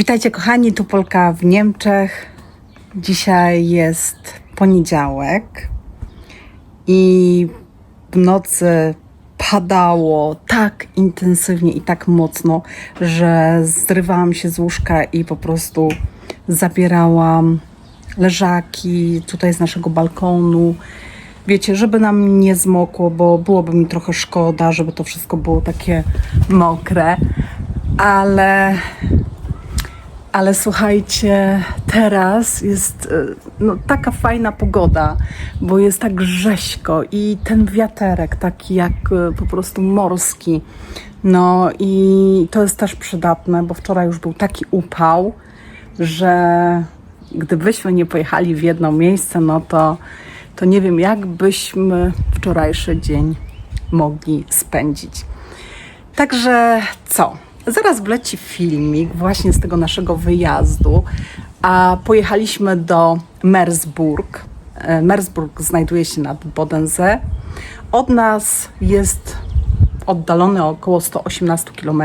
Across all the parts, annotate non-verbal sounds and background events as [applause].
Witajcie kochani, tu Polka w Niemczech. Dzisiaj jest poniedziałek i w nocy padało tak intensywnie i tak mocno, że zrywałam się z łóżka i po prostu zabierałam leżaki tutaj z naszego balkonu. Wiecie, żeby nam nie zmokło, bo byłoby mi trochę szkoda, żeby to wszystko było takie mokre, ale ale słuchajcie, teraz jest e, no, taka fajna pogoda, bo jest tak rzeźko i ten wiaterek taki jak e, po prostu morski. No i to jest też przydatne, bo wczoraj już był taki upał, że gdybyśmy nie pojechali w jedno miejsce, no to, to nie wiem, jak byśmy wczorajszy dzień mogli spędzić. Także co? Zaraz wleci filmik właśnie z tego naszego wyjazdu, a pojechaliśmy do Mersburg. E, Mersburg znajduje się nad Bodense. Od nas jest oddalony około 118 km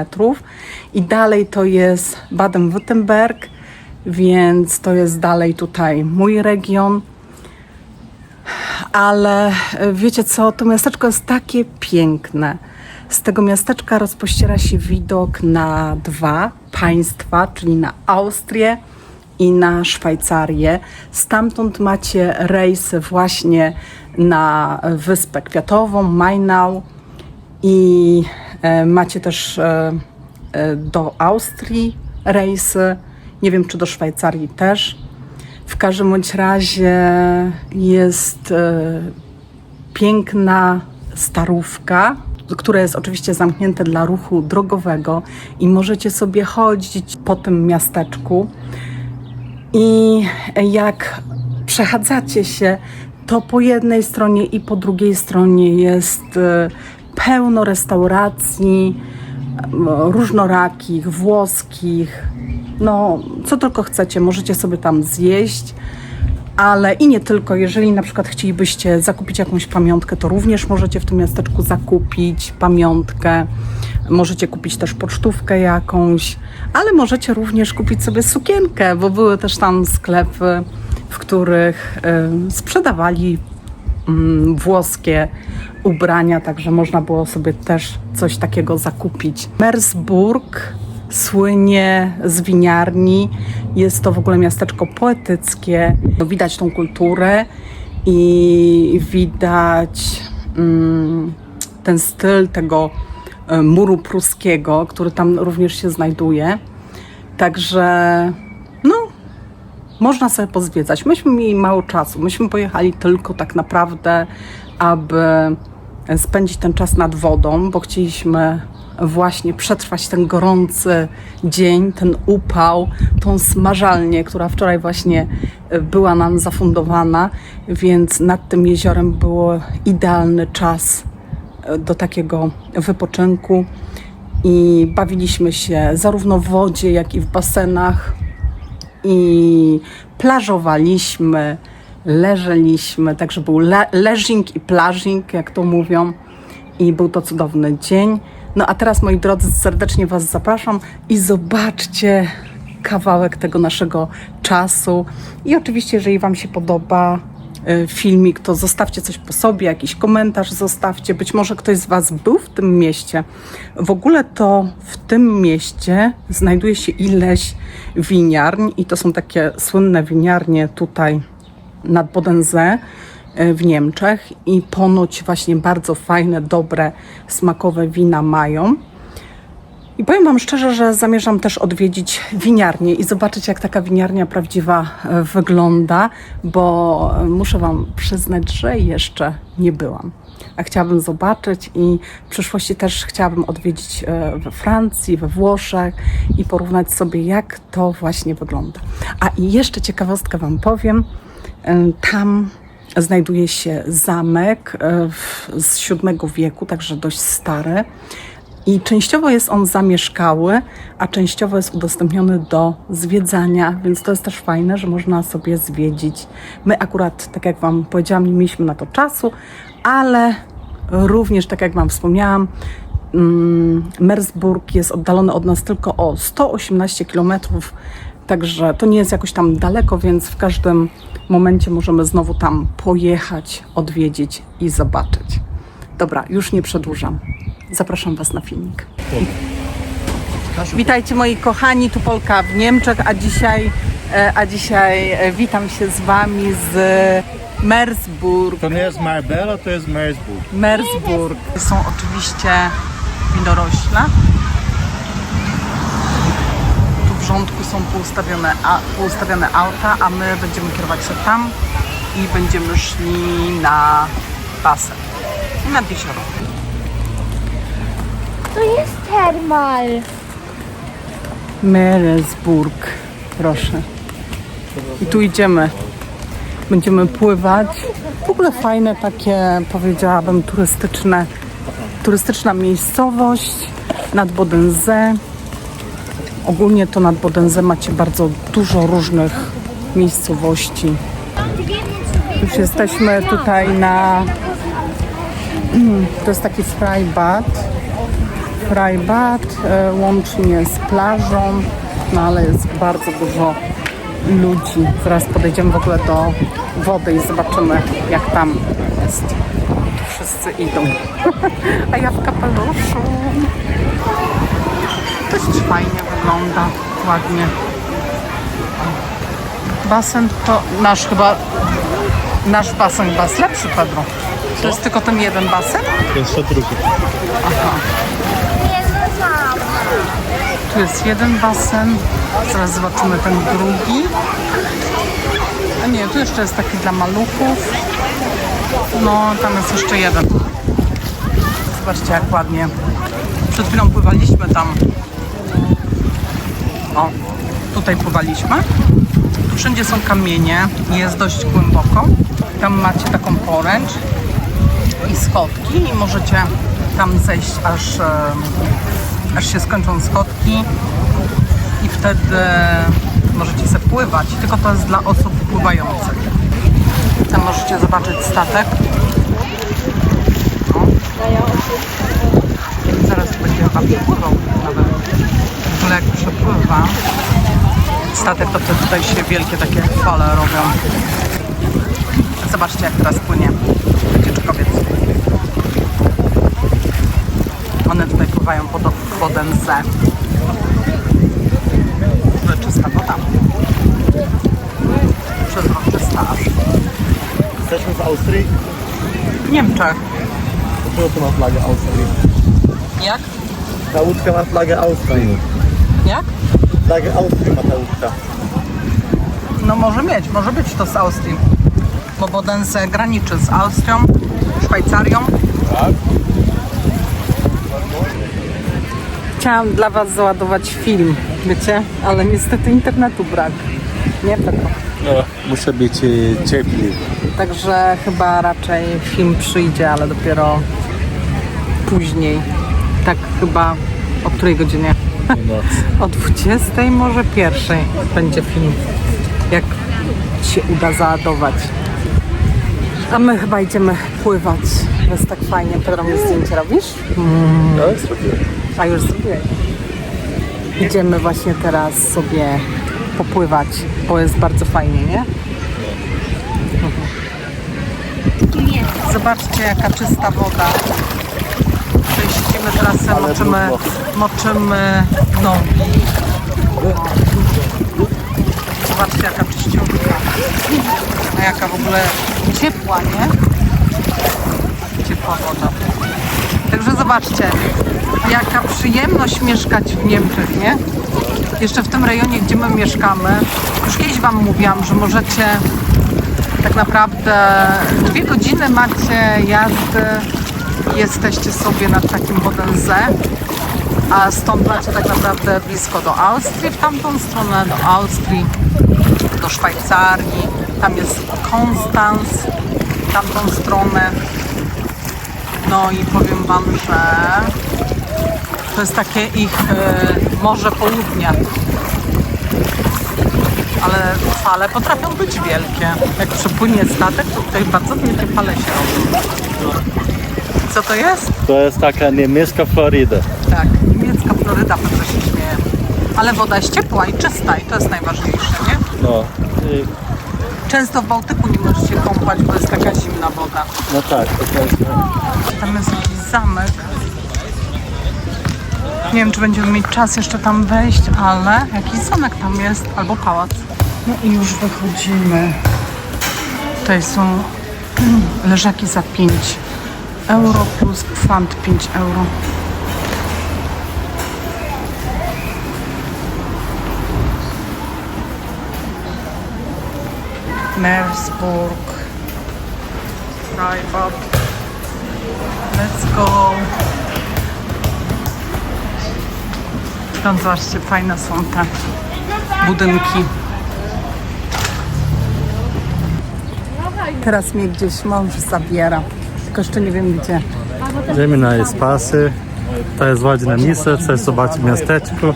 i dalej to jest Baden-Württemberg, więc to jest dalej tutaj mój region. Ale e, wiecie co, to miasteczko jest takie piękne. Z tego miasteczka rozpościera się widok na dwa państwa, czyli na Austrię i na Szwajcarię. Stamtąd macie rejsy właśnie na Wyspę Kwiatową, Mainau i e, macie też e, e, do Austrii rejsy. Nie wiem, czy do Szwajcarii też. W każdym bądź razie jest piękna starówka, które jest oczywiście zamknięte dla ruchu drogowego i możecie sobie chodzić po tym miasteczku. I jak przechadzacie się, to po jednej stronie i po drugiej stronie jest e, pełno restauracji e, różnorakich, włoskich. No, co tylko chcecie, możecie sobie tam zjeść ale i nie tylko. Jeżeli na przykład chcielibyście zakupić jakąś pamiątkę, to również możecie w tym miasteczku zakupić pamiątkę. Możecie kupić też pocztówkę jakąś, ale możecie również kupić sobie sukienkę, bo były też tam sklepy, w których sprzedawali y, włoskie ubrania, także można było sobie też coś takiego zakupić. Mersburg słynie z winiarni. Jest to w ogóle miasteczko poetyckie. Widać tą kulturę i widać mm, ten styl tego e, muru pruskiego, który tam również się znajduje. Także no, można sobie pozwiedzać. Myśmy mieli mało czasu. Myśmy pojechali tylko tak naprawdę, aby spędzić ten czas nad wodą, bo chcieliśmy właśnie przetrwać ten gorący dzień, ten upał, tą smażalnię, która wczoraj właśnie e, była nam zafundowana, więc nad tym jeziorem było idealny czas e, do takiego wypoczynku i bawiliśmy się zarówno w wodzie, jak i w basenach i plażowaliśmy, leżeliśmy, także był le leżing i plażing, jak to mówią i był to cudowny dzień. No a teraz, moi drodzy, serdecznie Was zapraszam i zobaczcie kawałek tego naszego czasu. I oczywiście, jeżeli Wam się podoba y, filmik, to zostawcie coś po sobie, jakiś komentarz zostawcie. Być może ktoś z Was był w tym mieście. W ogóle to w tym mieście znajduje się ileś winiarń i to są takie słynne winiarnie tutaj nad Bodense E, w Niemczech i ponoć właśnie bardzo fajne, dobre, smakowe wina mają. I powiem Wam szczerze, że zamierzam też odwiedzić winiarnię i zobaczyć, jak taka winiarnia prawdziwa e, wygląda, bo muszę Wam przyznać, że jeszcze nie byłam. A chciałabym zobaczyć i w przyszłości też chciałabym odwiedzić e, we Francji, we Włoszech i porównać sobie, jak to właśnie wygląda. A i jeszcze ciekawostkę Wam powiem. Tam znajduje się zamek e, z VII wieku, także dość stary. I częściowo jest on zamieszkały, a częściowo jest udostępniony do zwiedzania, więc to jest też fajne, że można sobie zwiedzić. My akurat, tak jak Wam powiedziałam, nie mieliśmy na to czasu, ale również, tak jak Wam wspomniałam, mm, Mersburg jest oddalony od nas tylko o 118 km, także to nie jest jakoś tam daleko, więc w każdym momencie możemy znowu tam pojechać, odwiedzić i zobaczyć. Dobra, już nie przedłużam. Zapraszam Was na filmik. Witajcie moi kochani, tu Polka w Niemczech, a dzisiaj, e, a dzisiaj e, witam się z Wami z Mersburg. To nie jest Marbella, to jest Mersburg. Mersburg. Są oczywiście. Tu w rządku są poustawione, a, poustawione auta, a my będziemy kierować się tam i będziemy szli na basen i nad jezioro. To jest termal. Meresburg, proszę. I tu idziemy. Będziemy pływać. W ogóle fajne takie, powiedziałabym, turystyczne, turystyczna miejscowość nad Bodensee. Ogólnie to nad Bodensee macie bardzo dużo różnych miejscowości. Już jesteśmy tutaj na... To jest taki Freibad. Freibad e, łącznie z plażą, no ale jest bardzo dużo ludzi. Zaraz podejdziemy w ogóle do wody i zobaczymy jak tam jest. Tu wszyscy idą. [laughs] A ja w kapeluszu. Dość fajnie wygląda, ładnie. Basen to nasz chyba, nasz basen chyba jest lepszy, Pedro. To jest tylko ten jeden basen? To jest drugi. Samo. Tu jest jeden basen, zaraz zobaczymy ten drugi. A nie, tu jeszcze jest taki dla maluchów. No, tam jest jeszcze jeden. Zobaczcie jak ładnie. Przed chwilą pływaliśmy tam. O, tutaj pływaliśmy. Tu wszędzie są kamienie, jest dość głęboko. Tam macie taką poręcz i schodki i możecie tam zejść aż, aż się skończą schodki i wtedy możecie sobie pływać, tylko to jest dla osób pływających. Tam możecie zobaczyć statek. O. Zaraz będzie chyba przepływał nawet. W ogóle jak przepływa statek, to wtedy tutaj się wielkie takie fale robią. Zobaczcie jak teraz płynie wycieczkowiec. One tutaj pływają pod Bodensee. Czysta woda. Przezroczysta aż. Jesteśmy w Austrii. W Niemczech. Dlaczego to ma flagę Austrii? Jak? Ta łódka ma flagę Austrii. Jak? Flagę Austrii ma ta łódka. No może mieć, może być to z Austrii. Bo Bodensee graniczy z Austrią, Szwajcarią. Tak? Chciałam dla Was załadować film, wiecie, ale niestety internetu brak. Nie Petro. No, muszę być e, cierpliwy. Także chyba raczej film przyjdzie, ale dopiero później. Tak chyba o której godzinie? [laughs] O 20, może pierwszej będzie film. Jak się uda załadować. A my chyba idziemy pływać. To jest tak fajnie. Pedro, mi zdjęcie robisz? No, zrobiłem. A już zrobiłeś. Idziemy właśnie teraz sobie popływać, bo jest bardzo fajnie, nie? Zobaczcie jaka czysta woda. Czyścimy teraz, moczymy, moczymy nogi. Zobaczcie jaka czyściutka. A jaka w ogóle ciepła, nie? Ciepła woda. Także zobaczcie, jaka przyjemność mieszkać w Niemczech, nie? Jeszcze w tym rejonie, gdzie my mieszkamy. Już kiedyś Wam mówiłam, że możecie tak naprawdę dwie godziny macie jazdy, jesteście sobie nad takim Bodensee, a stąd macie tak naprawdę blisko do Austrii, w tamtą stronę do Austrii, do Szwajcarii, tam jest Konstanz, w tamtą stronę. No i powiem Wam, że to jest takie ich e, morze południa. Ale fale potrafią być wielkie. Jak przepłynie statek, to tutaj bardzo wielkie fale się robią. Co to jest? To jest taka niemiecka Floryda. Tak, niemiecka Floryda, Petro się śmieje. Ale woda jest ciepła i czysta i to jest najważniejsze, nie? No. I, Często w Bałtyku nie możesz się kąpać, bo jest taka zimna woda. no tak, to jest... Tam jest jakiś zamek. Nie wiem, czy będziemy mieć czas jeszcze tam wejść, ale jakiś zamek tam jest, albo pałac. No i już wychodzimy. Tutaj są [clears throat] leżaki za 5 euro plus kwant 5 euro. Meersburg, Freibad. Let's go. Tam zobaczcie, fajne są te budynki. Teraz mnie gdzieś mąż zabiera, tylko jeszcze nie wiem gdzie. Idziemy na Espasy. To jest ładne miejsce, chcę zobaczyć miasteczko.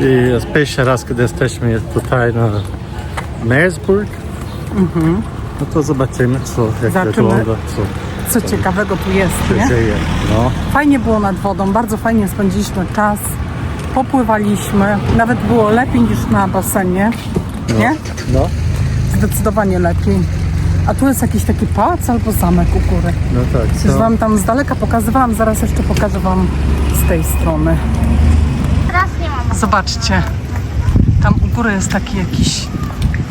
I pierwszy raz, kiedy jesteśmy tutaj na Meersburg. No to zobaczymy, co, jak Zobaczymy. wygląda, co Co ciekawego tu jest, nie? dzieje. No. Fajnie było nad wodą, bardzo fajnie spędziliśmy czas. Popływaliśmy, nawet było lepiej niż na basenie, nie? No, Zdecydowanie lepiej. A tu jest jakiś taki pałac albo zamek u góry. no tak. Co? wam tam z daleka pokazywałam, zaraz jeszcze pokażę wam z tej strony. Teraz nie mam. Zobaczcie, tam u góry jest taki jakiś,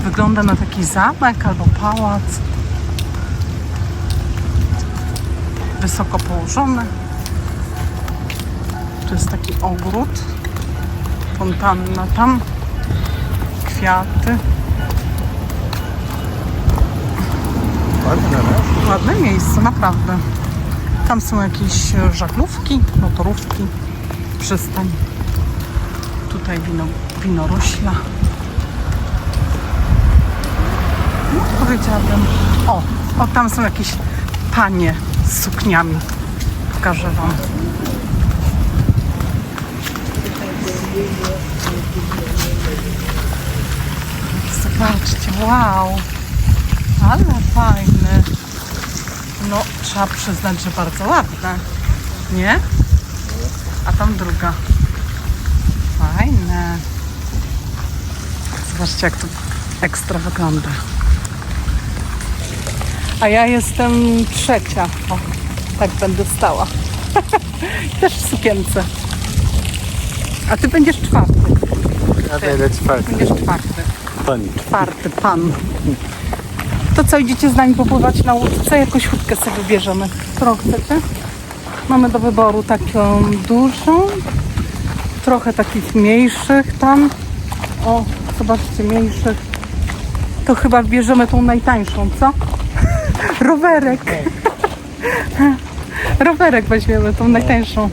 wygląda na taki zamek albo pałac. Wysoko położony. Tu jest taki ogród, fontanna tam, kwiaty. Ładne? Ładne miejsce, naprawdę. Tam są jakieś żaglówki, motorówki, przystań. Tutaj wino, winorośla. No, powiedziałabym. O, o, tam są jakieś panie z sukniami. Pokażę Wam. Zobaczcie, wow. Ale fajny. No, trzeba przyznać, że bardzo ładne. Nie? A tam druga. Fajne. Zobaczcie, jak to ekstra wygląda. A ja jestem trzecia. O, tak będę stała. [laughs] Też w sukience. A ty będziesz czwarty. Ja będę czwarty. Będziesz czwarty. Pani. Czwarty pan. To co, idziecie z nami popływać na łódce? Jakąś łódkę sobie wybierzemy. Którą chcecie? Mamy do wyboru taką dużą, trochę takich mniejszych tam. O, zobaczcie, mniejszych. To chyba bierzemy tą najtańszą, co? [laughs] Rowerek. [laughs] Rowerek weźmiemy, tą najtańszą.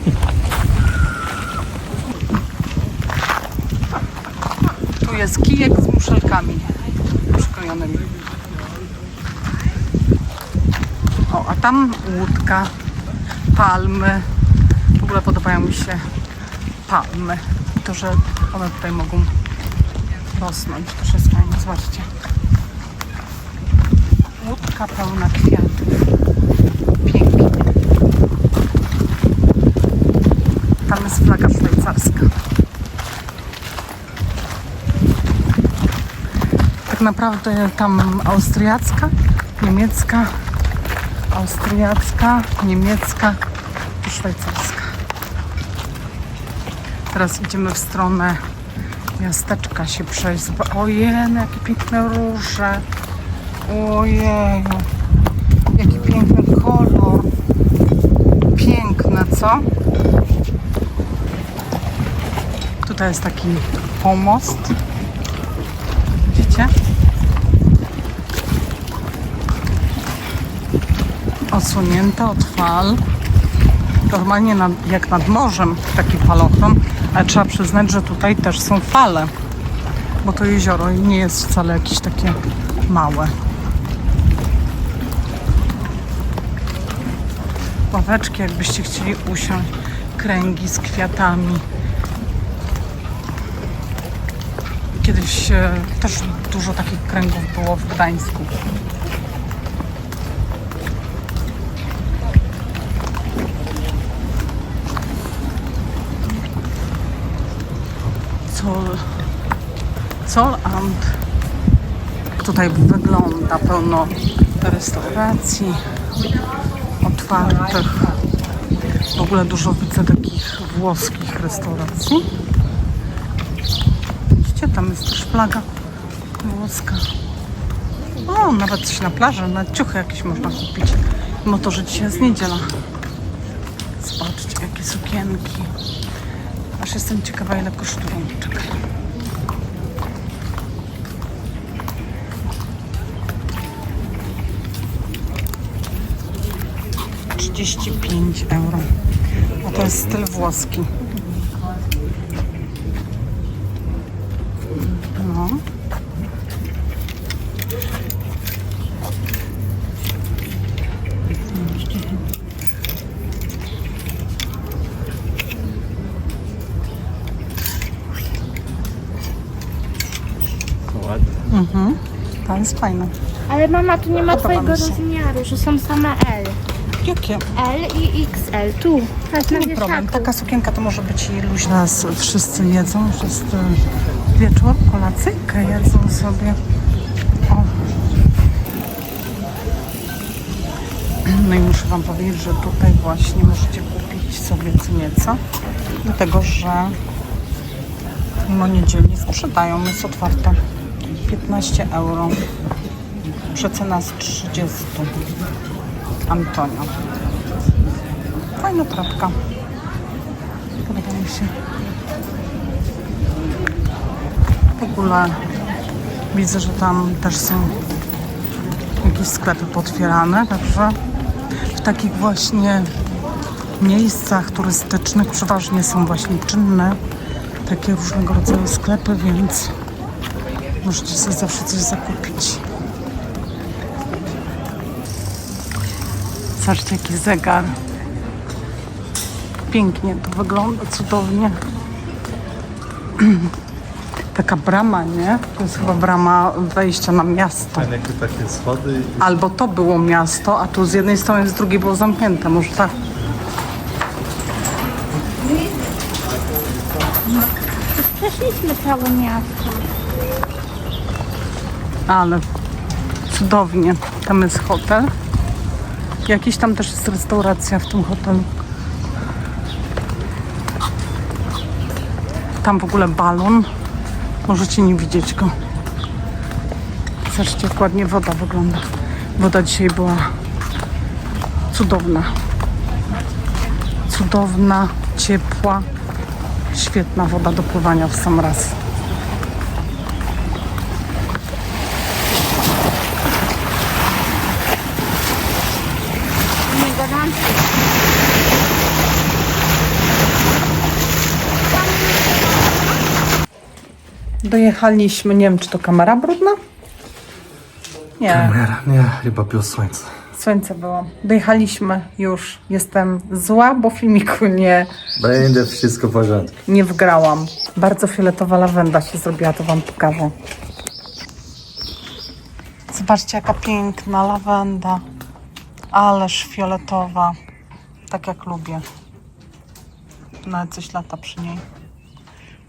Tu jest kijek z muszelkami przyklejonymi. O, a tam łódka, palmy. W ogóle podobają mi się palmy. To, że one tutaj mogą rosnąć. To jest fajne, zobaczcie. Łódka pełna kwiatów. Pięknie. Tam jest flaga szwajcarska. tak naprawdę tam austriacka, niemiecka, austriacka, niemiecka i szwajcarska. Teraz idziemy w stronę miasteczka się przejść. Ojej, jakie piękne róże. Ojej, jaki piękny kolor. Piękne, co? Tutaj jest taki pomost. Widzicie? Odsunięte od fal. Normalnie nad, jak nad morzem taki falochron, ale trzeba przyznać, że tutaj też są fale, bo to jezioro nie jest wcale jakieś takie małe. Ławeczki, jakbyście chcieli usiąść, kręgi z kwiatami. Kiedyś e, też dużo takich kręgów było w Gdańsku. Sol. Solamt. Tutaj wygląda pełno restauracji otwartych. W ogóle dużo widzę takich włoskich restauracji. Widzicie, tam jest też flaga włoska. O, nawet coś na plaży, nawet ciuchy jakieś można kupić. Mimo to, że dzisiaj jest niedziela. Zobaczcie, jakie sukienki. Aż jestem ciekawa, ile kosztują. Czekaj. Trzydzieści euro. A to jest styl włoski. Jest fajne. Ale mama, tu nie ma Podoba twojego mi się. rozmiaru, że są same L. Jakie? L i XL. Tu. Patrz na Nie problem. wieszaku. Taka sukienka to może być i luźna. Teraz wszyscy jedzą, wszyscy wieczór, kolacyjkę jedzą sobie. O. No i muszę Wam powiedzieć, że tutaj właśnie możecie kupić sobie co nieco. Dlatego, że mimo niedzieli sprzedają, jest otwarte 15 euro. Przecena z 30. Antonio. Fajna trapka. Podoba mi się. W ogóle widzę, że tam też są jakieś sklepy potwierane, także w takich właśnie miejscach turystycznych przeważnie są właśnie czynne takie różnego rodzaju sklepy, więc możecie sobie zawsze coś zakupić. Zobaczcie jaki zegar. Pięknie to wygląda, cudownie. [clears throat] Taka brama, nie? To jest chyba brama wejścia na miasto. Jakie takie schody. Albo to było miasto, a tu z jednej strony, z drugiej było zamknięte. Może tak. Przeszliśmy całe miasto. Ale cudownie. Tam jest hotel. Jakiś tam też jest restauracja w tym hotelu. Tam w ogóle balon. Możecie nie widzieć go. Zobaczcie, jak ładnie woda wygląda. Woda dzisiaj była cudowna. Cudowna, ciepła, świetna woda do pływania w sam raz. Nie gadam. Dojechaliśmy, nie wiem czy to kamera brudna? Nie, Kamera, nie, chyba pił słońce. słońce było. Dojechaliśmy już. Jestem zła, bo filmiku nie, Będzie wszystko w porządku. nie wgrałam. Bardzo fioletowa lawenda się zrobiła, to wam pokażę. Zobaczcie jaka piękna lawenda. Ależ fioletowa. Tak jak lubię. Nawet coś lata przy niej.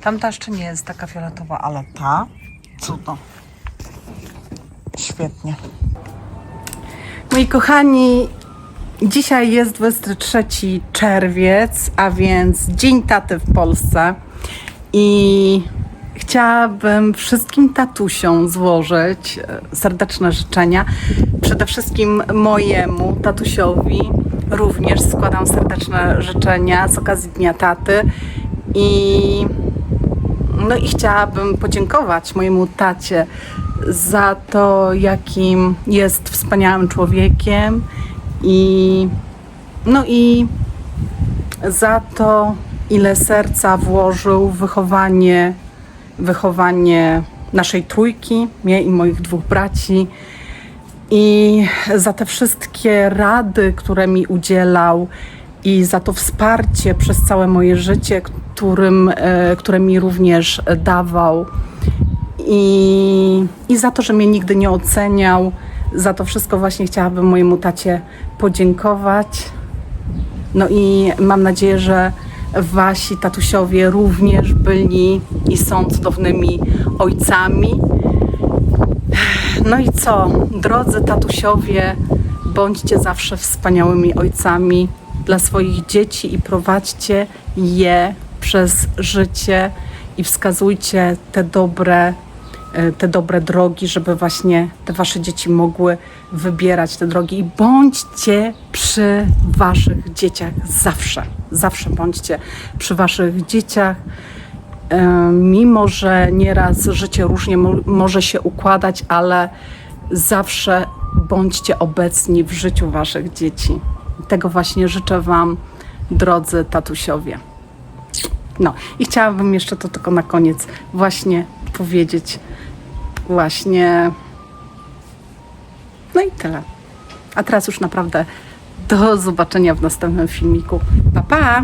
Tamta jeszcze nie jest taka fioletowa, ale ta cudo. Świetnie. Moi kochani, dzisiaj jest 23 czerwiec, a więc Dzień Taty w Polsce. I chciałabym wszystkim tatusiom złożyć e, serdeczne życzenia. Przede wszystkim mojemu tatusiowi również składam serdeczne życzenia z okazji Dnia Taty. I no i chciałabym podziękować mojemu tacie za to, jakim jest wspaniałym człowiekiem i no i za to, ile serca włożył w wychowanie, wychowanie naszej trójki, mnie i moich dwóch braci. I za te wszystkie rady, które mi udzielał, i za to wsparcie przez całe moje życie, którym, e, które mi również dawał. I, I za to, że mnie nigdy nie oceniał. Za to wszystko właśnie chciałabym mojemu tacie podziękować. No i mam nadzieję, że wasi tatusiowie również byli i są cudownymi ojcami. No i co, drodzy tatusiowie, bądźcie zawsze wspaniałymi ojcami dla swoich dzieci i prowadźcie je przez życie i wskazujcie te dobre, e, te dobre drogi, żeby właśnie te wasze dzieci mogły wybierać te drogi i bądźcie przy waszych dzieciach zawsze, zawsze bądźcie przy waszych dzieciach. E, mimo że nieraz życie różnie mo- może się układać, ale zawsze bądźcie obecni w życiu waszych dzieci. Tego właśnie życzę wam, drodzy tatusiowie. No i chciałabym jeszcze to tylko na koniec właśnie powiedzieć właśnie no i tyle. A teraz już naprawdę do zobaczenia w następnym filmiku. Pa pa!